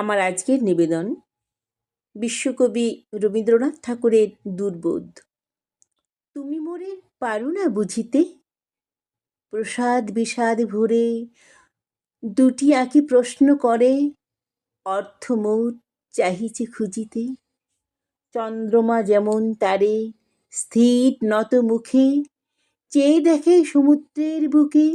আমার আজকের নিবেদন বিশ্বকবি রবীন্দ্রনাথ ঠাকুরের দুর্বোধ। তুমি মোরে পারো না বুঝিতে? প্রসাদ বিষাদ ভরে দুটি আঁকি প্রশ্ন করে, অর্থ মোর চাহিছে খুঁজিতে। চন্দ্রমা যেমন তারে স্থির নত মুখে, চেয়ে দেখে সমুদ্রের বুকে।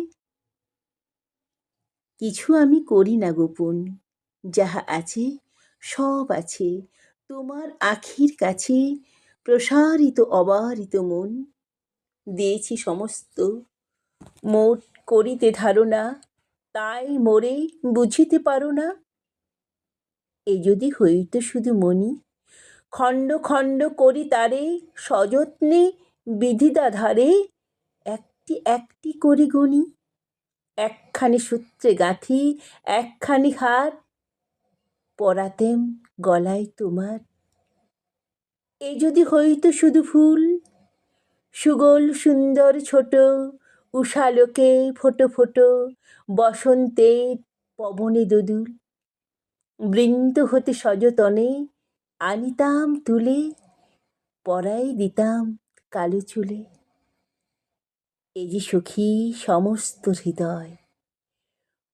কিছু আমি করি না গোপন যাহা আছে, সব আছে। তোমার আখির কাছে প্রসারিত অবারিত মন। দিয়েছি সমস্ত। মোট করিতে ধারণা, তাই মোরে বুঝিতে পারো না। এ যদি হইত শুধু মনি, খণ্ড খণ্ড করি তারে সযত্নে বিধিদা ধারে একটি একটি করি গণি। একখানি সূত্রে গাঁথি, একখানি হার পরাতেম গলায় তোমার। এ যদি হইত শুধু ফুল, সুগোল, সুন্দর, ছোট, উষালোকে ফোটো ফোটো বসন্তের পবনে দোদুল, বৃন্দ হতে সযতনে আনিতাম তুলে, পরাই দিতাম কালো চুলে। এ যে সখী সমস্ত হৃদয়,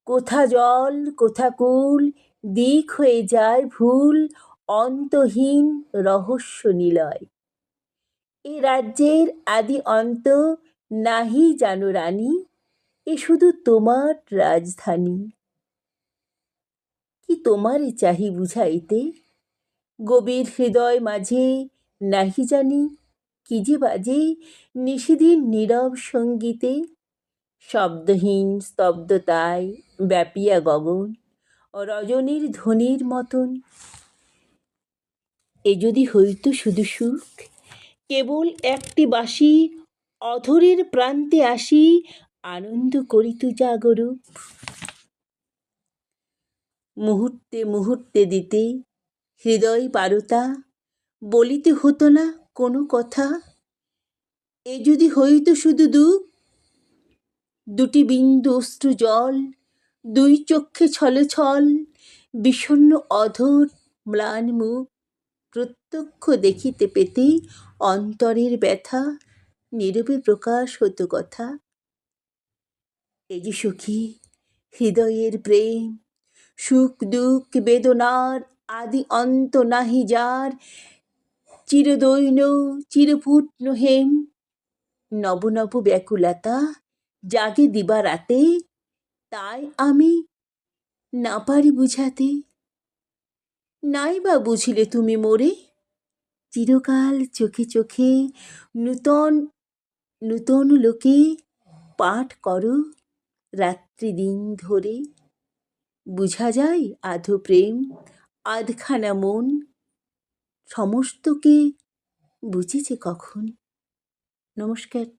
কোথা জল, কোথা কুল দিক হয়ে যায় ভুল, অন্তহীন, রহস্য নিলয়। এ রাজ্যের আদি অন্ত নাহি জানো রানী, এ শুধু তোমার রাজধানী। কি তোমারে চাহি বুঝাইতে? গভীর হৃদয় মাঝে নাহি জানি, কি যে বাজে নিষিদিন নীরব সঙ্গীতে। শব্দহীন স্তব্ধতায় ব্যাপিয়া গগন রজনীর ধ্বনির মতন। এ যদি হইত শুধু সুখ, কেবল একটি বাসি অধরের প্রান্তে আসি, আনন্দ করিত জাগরূপ। মুহূর্তে মুহূর্তে দিতে হৃদয় পারতা, বলিতে হতো না কোনো কথা। এ যদি হইত শুধু দুঃখ, দুটি বিন্দু অশ্রু জল দুই চক্ষে ছলে ছল, বিষণ্ণ অধর, ম্লান মুখ, প্রত্যক্ষ দেখিতে পেতে অন্তরের ব্যথা, নীরবে প্রকাশ হতো কথা। এ যে সখী হৃদয়ের প্রেম, সুখ দুঃখ বেদনার আদি অন্ত নাহি যার, চিরদৈন চিরপুট্ন হেম, নব নব ব্যাকুলতা জাগে দিবা রাতে তাই আমি না পারি বুঝাতে। নাই বা বুঝিলে তুমি মোরে? চিরকাল চোখে চোখে নূতন নূতন লোকে পাঠ করো রাত্রি দিন ধরে। বুঝা যায় আধো প্রেম, আধখানা মন, সমস্তকে বুঝেছে কখন? নমস্কার।